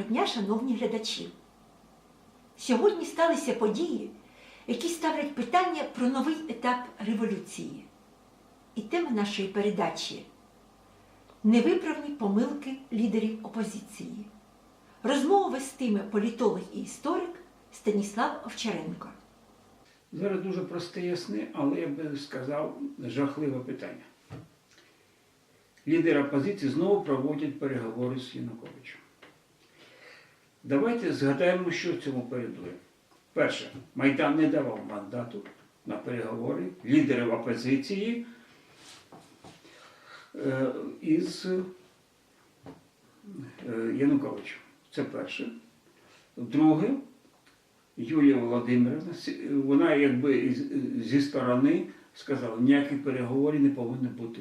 Доброго дня, шановні глядачі! Сьогодні сталися події, які ставлять питання про новий етап революції. І тема нашої передачі невиправні помилки лідерів опозиції. Розмову вестиме політолог і історик Станіслав Овчаренко. Зараз дуже просте ясне, але я би сказав жахливе питання. Лідери опозиції знову проводять переговори з Януковичем. Давайте згадаємо, що в цьому передує. Перше, Майдан не давав мандату на переговори лідерів опозиції е, із е, Януковичем. Це перше. Друге, Юлія Володимирівна, вона якби зі сторони сказала, ніяких переговорів не повинно бути.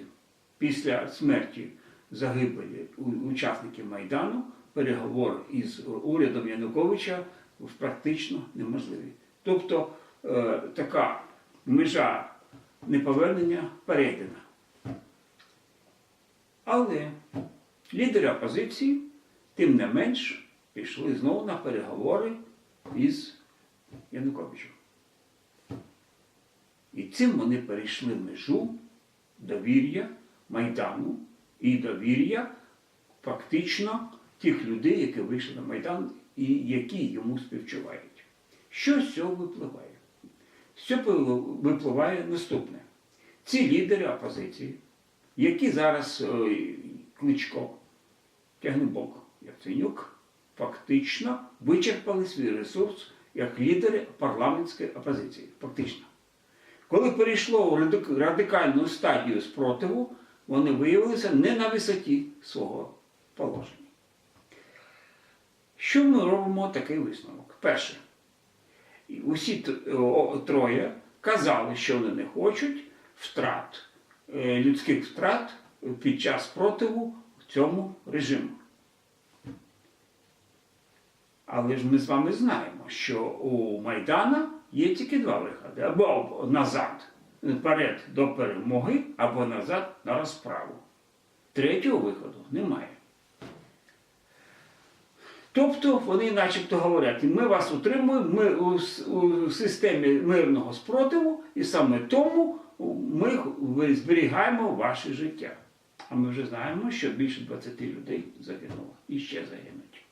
Після смерті загибелі учасників Майдану переговор із урядом Януковича практично неможливі. Тобто е, така межа неповернення перейдена. Але лідери опозиції, тим не менш, пішли знову на переговори із Януковичем. І цим вони перейшли межу довір'я Майдану і довір'я фактично тих людей, які вийшли на Майдан і які йому співчувають. Що з цього випливає? З цього випливає наступне. Ці лідери опозиції, які зараз е, Кличко, Тягнебок, Яценюк, фактично вичерпали свій ресурс як лідери парламентської опозиції. Фактично. Коли перейшло в радикальну стадію спротиву, вони виявилися не на висоті свого положення. Що ми робимо такий висновок? Перше, усі троє казали, що вони не хочуть втрат, е, людських втрат під час спротиву в цьому режиму. Але ж ми з вами знаємо, що у Майдана є тільки два виходи: або назад, вперед до перемоги, або назад на розправу. Третього виходу немає. Тобто вони начебто говорять, ми вас утримуємо, ми у, у системі мирного спротиву, і саме тому ми зберігаємо ваше життя. А ми вже знаємо, що більше 20 людей загинуло і ще загинуть.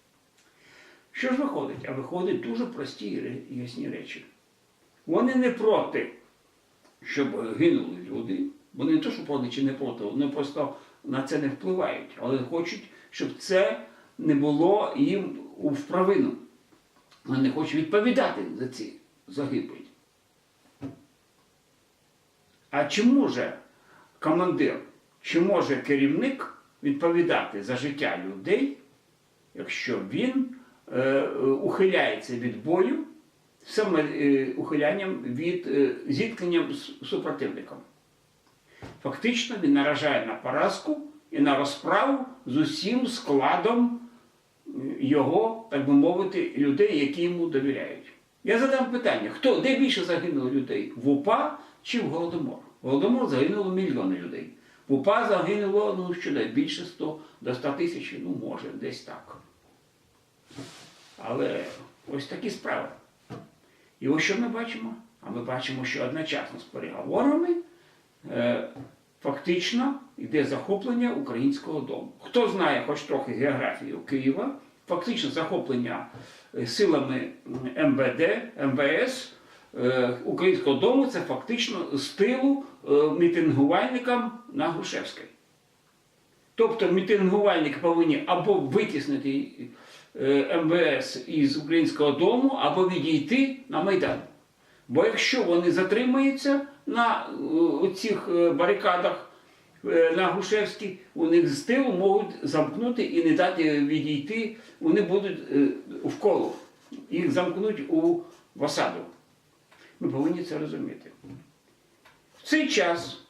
Що ж виходить? А виходять дуже прості і ясні речі. Вони не проти, щоб гинули люди. Вони не то, що проти чи не проти, вони просто на це не впливають, але хочуть, щоб це не було їм у вправину. Вони не хочуть відповідати за ці загибелі. А чи може командир, чи може керівник відповідати за життя людей, якщо він е, ухиляється від бою, саме е, ухилянням від е, зіткненням з супротивником? Фактично він наражає на поразку і на розправу з усім складом його, так би мовити, людей, які йому довіряють. Я задам питання: хто де більше загинуло людей? В УПА чи в Голодомор? В Голодомор загинуло мільйони людей. В УПА загинуло ну, що більше 100 до 100 тисяч, ну може, десь так. Але ось такі справи. І ось що ми бачимо? А ми бачимо, що одночасно з переговорами е, фактично йде захоплення українського дому. Хто знає хоч трохи географію Києва, фактично захоплення е, силами МВД, МВС е, українського дому це фактично з тилу е, мітингувальникам на Грушевській. Тобто мітингувальники повинні або витіснити МВС із українського дому, або відійти на Майдан. Бо якщо вони затримаються на цих барикадах на Грушевській, у них з тилу можуть замкнути і не дати відійти, вони будуть е, в коло. Їх замкнуть у в осаду. Ми повинні це розуміти. В цей час,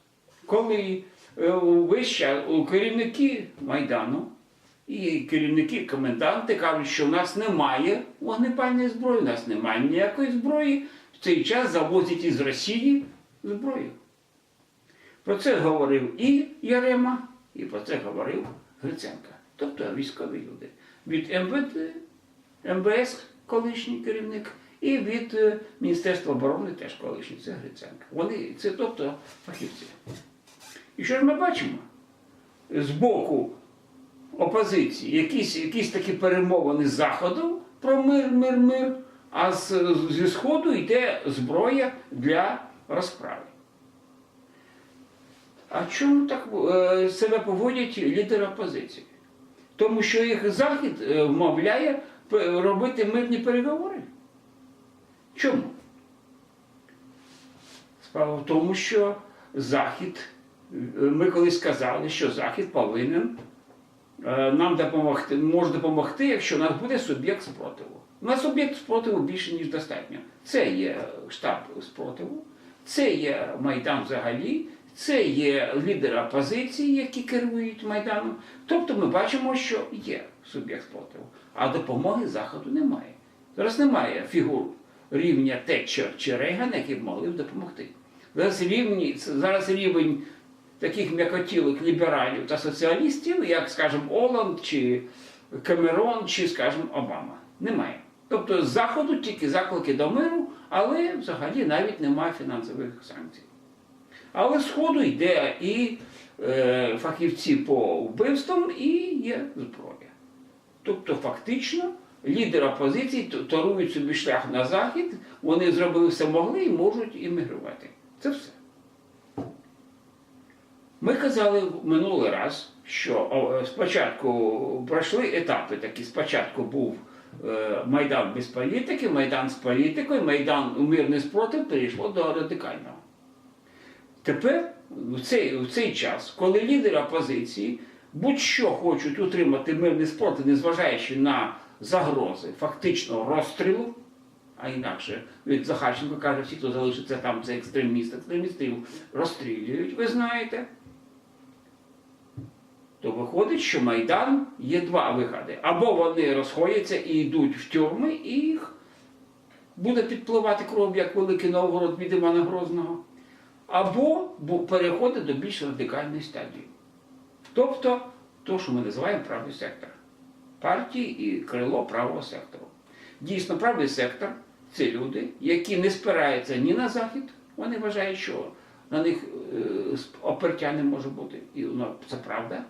коли е, весь керівники Майдану і керівники коменданти кажуть, що в нас немає вогнепальної зброї, у нас немає ніякої зброї, в цей час завозять із Росії зброю. Про це говорив і Ярема, і про це говорив Гриценка, тобто військові люди. Від МВД МВС, колишній керівник, і від е, Міністерства оборони теж колишній, це Гриценко. Вони це тобто фахівці. І що ж ми бачимо? З боку опозиції якісь, якісь такі перемовини з Заходу про мир, мир, мир, а з, зі Сходу йде зброя для розправи. А чому так е, себе поводять лідери опозиції? Тому що їх Захід е, вмовляє робити мирні переговори. Чому? Справа в тому, що Захід, е, ми колись сказали, що Захід повинен нам допомогти, може допомогти, якщо у нас буде суб'єкт спротиву. У нас суб'єкт спротиву більше, ніж достатньо. Це є штаб спротиву, це є Майдан взагалі, це є лідери опозиції, які керують Майданом. Тобто ми бачимо, що є суб'єкт спротиву, а допомоги Заходу немає. Зараз немає фігур рівня Тетчер чи Рейган, які б могли б допомогти. Зараз, рівні, зараз рівень таких м'якотілих лібералів та соціалістів, як, скажімо, Оланд чи Камерон, чи, скажімо, Обама. Немає. Тобто з Заходу тільки заклики до миру, але взагалі навіть немає фінансових санкцій. Але Сходу йде і е, фахівці по вбивствам, і є зброя. Тобто, фактично, лідери опозиції торують собі шлях на захід, вони зробили все могли і можуть іммігрувати. Це все. Ми казали минулий раз, що спочатку пройшли етапи такі. Спочатку був е, Майдан без політики, Майдан з політикою, Майдан у мирний спротив перейшло до радикального. Тепер, в цей, в цей час, коли лідери опозиції будь-що хочуть утримати мирний спротив, незважаючи на загрози фактичного розстрілу, а інакше від Захарченко каже, всі, хто залишиться там, це екстреміст, екстремістів розстрілюють, ви знаєте. То виходить, що Майдан є два виходи. Або вони розходяться і йдуть в тюрми, і їх буде підпливати кров, як Великий Новгород від Івана Грозного, або переходить до більш радикальної стадії. Тобто, то, що ми називаємо правий сектор. Партії і крило правого сектору. Дійсно, правий сектор це люди, які не спираються ні на Захід, вони вважають, що на них е, опертя не може бути. І ну, це правда.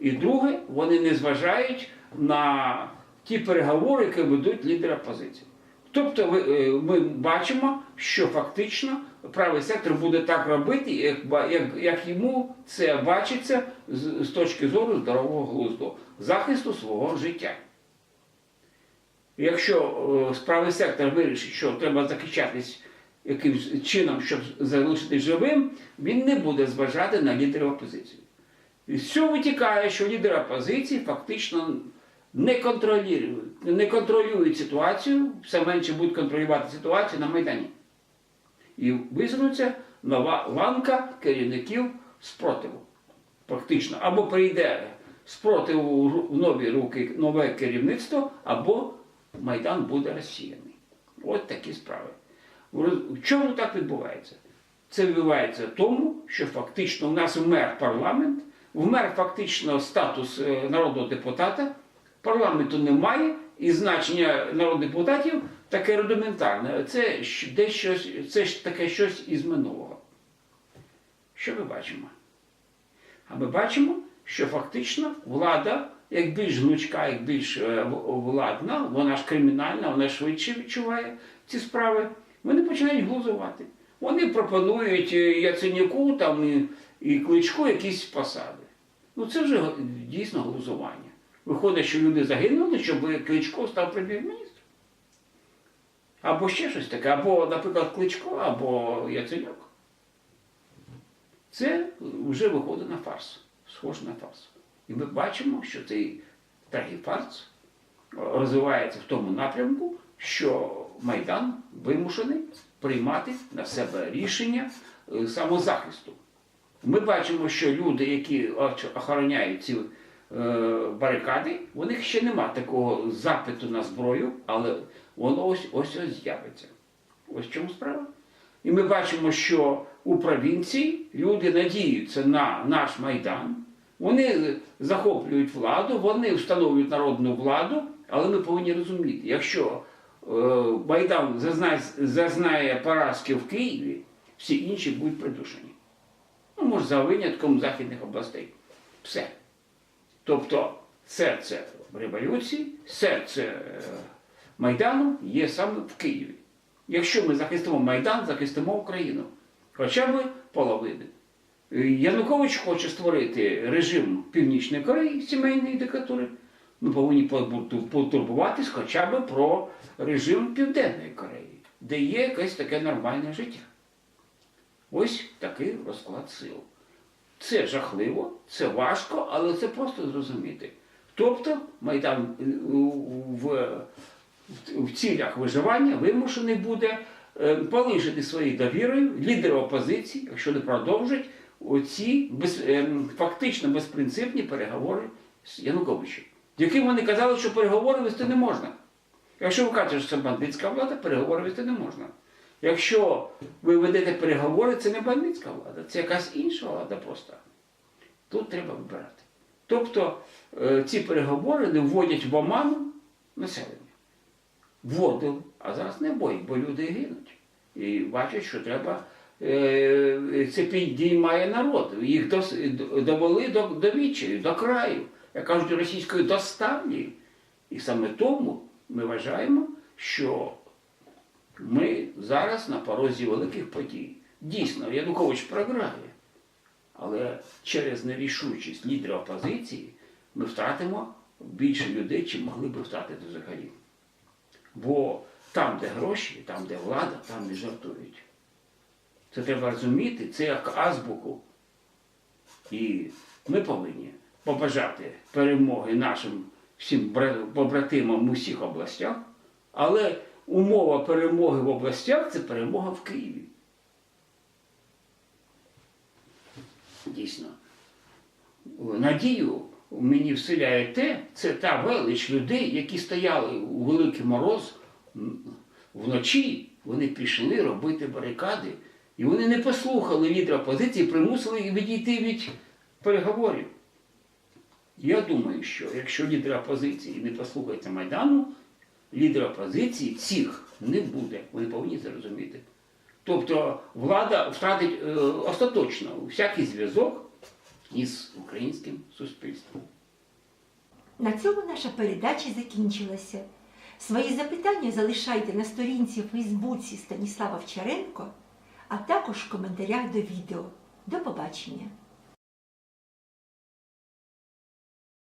І друге, вони не зважають на ті переговори, які ведуть лідери опозиції. Тобто е, ми бачимо, що фактично правий сектор буде так робити, як, як, як йому це бачиться з, з точки зору здорового глузду, захисту свого життя. Якщо е, правий сектор вирішить, що треба захищатись якимось чином, щоб залишитись живим, він не буде зважати на лідерів опозиції. І з цього витікає, що лідери опозиції фактично не контролюють, не контролюють ситуацію, все менше будуть контролювати ситуацію на Майдані. І висунуться нова ланка керівників спротиву. Фактично, або прийде спротиву в нові руки нове керівництво, або Майдан буде розсіяний. От такі справи. В чому так відбувається? Це відбувається в тому, що фактично у нас вмер парламент, вмер фактично статус е, народного депутата, парламенту немає, і значення народних депутатів таке рудиментарне. Це щ- це ж таке щось із минулого. Що ми бачимо? А ми бачимо, що фактично влада, як більш гнучка, як більш е, владна, вона ж кримінальна, вона швидше відчуває ці справи, вони починають глузувати. Вони пропонують е, Яценюку там, і Кличку якісь посади. Ну це вже дійсно глузування. Виходить, що люди загинули, щоб Кличко став прем'єр-міністром. Або ще щось таке, або, наприклад, Кличко, або Яценюк. Це вже виходить на фарс, схож на фарс. І ми бачимо, що цей трагіфарс розвивається в тому напрямку, що Майдан вимушений приймати на себе рішення е, самозахисту. Ми бачимо, що люди, які охороняють ці барикади, у них ще нема такого запиту на зброю, але воно ось ось ось з'явиться. Ось в чому справа. І ми бачимо, що у провінції люди надіються на наш майдан, вони захоплюють владу, вони встановлюють народну владу, Але ми повинні розуміти, якщо е, Майдан зазнає, зазнає поразки в Києві, всі інші будуть придушені. Ну, може, за винятком західних областей. Все. Тобто серце революції, серце е, Майдану є саме в Києві. Якщо ми захистимо Майдан, захистимо Україну. Хоча б половини. Е, Янукович хоче створити режим Північної Кореї, сімейної диктатури. Ми повинні потурбуватись хоча б про режим Південної Кореї, де є якесь таке нормальне життя. Ось такий розклад сил. Це жахливо, це важко, але це просто зрозуміти. Тобто Майдан е, в, в цілях виживання вимушений буде е, полишити своєю довірою лідери опозиції, якщо не продовжать оці без, е, фактично безпринципні переговори з Януковичем, яким вони казали, що переговори вести не можна. Якщо ви кажете, що це бандитська влада, переговори вести не можна. Якщо ви ведете переговори, це не бандитська влада, це якась інша влада просто. Тут треба вибирати. Тобто е, ці переговори не вводять в оману населення. Вводили, а зараз не боїть, бо люди гинуть. І бачать, що треба. е, Це підіймає народ. Їх довели до, до відчаю, до краю. Як кажуть російською доставлі. І саме тому ми вважаємо, що ми зараз на порозі великих подій. Дійсно, Янукович програє, але через нерішучість лідера опозиції ми втратимо більше людей, чим могли б втратити взагалі. Бо там, де гроші, там, де влада, там не жартують. Це треба розуміти, це як азбуку. І ми повинні побажати перемоги нашим всім побратимам в усіх областях, але умова перемоги в областях це перемога в Києві. Дійсно. Надію мені вселяє те, це та велич людей, які стояли у великий мороз вночі, вони пішли робити барикади, і вони не послухали лідера опозиції, примусили відійти від переговорів. Я думаю, що якщо лідер опозиції не послухається Майдану, лідера опозиції цих не буде. Вони повинні це розуміти. Тобто влада втратить е, остаточно всякий зв'язок із українським суспільством. На цьому наша передача закінчилася. Свої запитання залишайте на сторінці в Фейсбуці Станіслава Вчаренко, а також в коментарях до відео. До побачення!